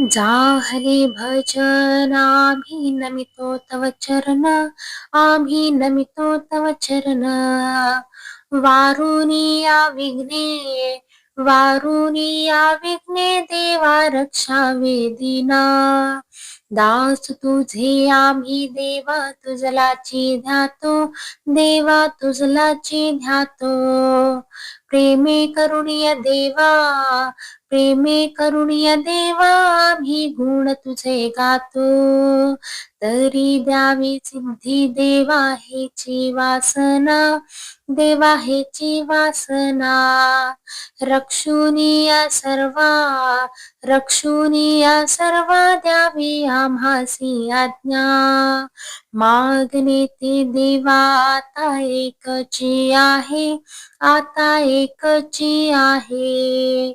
जाहले भजन आम्ही नमितो तव चरण आम्ही नमितो तव चरण। वारुनिया विघ्ने वारुनिया विघ्ने देवा रक्षा वेदिना। दास तुझे आम्ही देवा तुझलाची ध्यातो देवा तुझलाची ध्यातो. प्रेमे करुणीय देवा प्रेमे करुणीय देवा आम्ही गुण तुझे गातो. तरी द्यावी सिद्धी देवा हेची वासना देवा हेची वासना. रक्षुनिया सर्वा रक्षुनिया सर्वा द्यावी आम्हासी आज्ञा। मागणे ते देवा, आता एकची आहे आता एकची आहे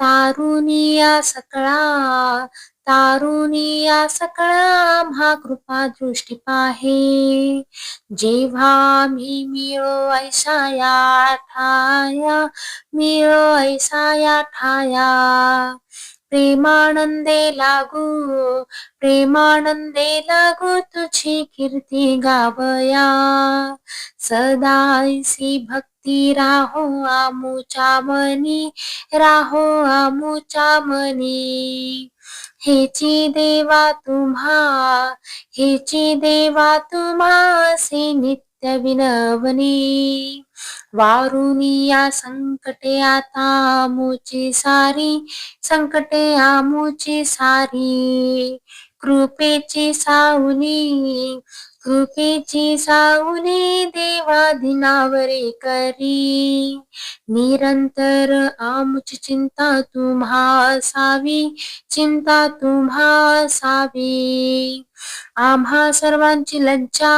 तारुनिया सकळा तारुनिया सकळा आम्हा कृपा दृष्टी पाहे। जेव्हा मी मिळो ऐसा ठाया, मिळो ऐसा ठाया। प्रेमानंदे लागू प्रेमानंदे लागू तुझी कीर्ती गावया. सदाईसी भक्ती राहो आमुच्या मनी राहो आमुच्या मनी. हेची देवा तुम्हा हेची देवा तुम्हासे नित्य विनवनी। वारुनिया संकटे आता मोची सारी संकटे आमुची सारी। कृपेची सावनी कृपेची सावली देवा दिनावरे करी। निरंतर आमुची चिंता तुम्हा असावी चिंता तुम्हा असावी आम्हा सर्वांची लज्जा,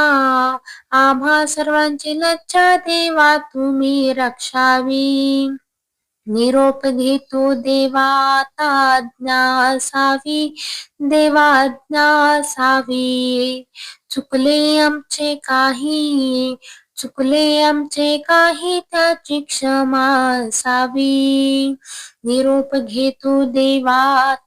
आम्हा सर्वांची लज्जा देवा तुम्ही रक्षावी। निरोप घेतो देवा आज्ञा असावी देवा चुकले आमचे काही, चुकले आमचे काही त्याची क्षमा असावी निरोप घेतो देवा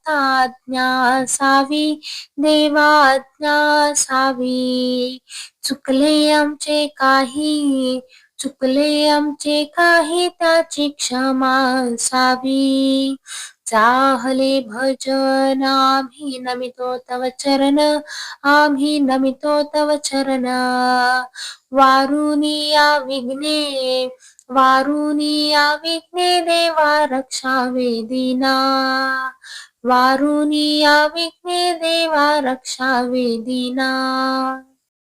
आज्ञा असावी देवा आज्ञा असावी चुकले आमचे काही चुकले आमचे काही त्याची क्षमा असावी. चाहले भजन, आम्ही नमितो तव चरण, आम्ही नमितो तव चरण. वारुनिया विघ्ने वारुनिया विघ्ने देवा रक्षा वेदिना. वारुनिया विघ्ने देवा रक्षा वेदिना.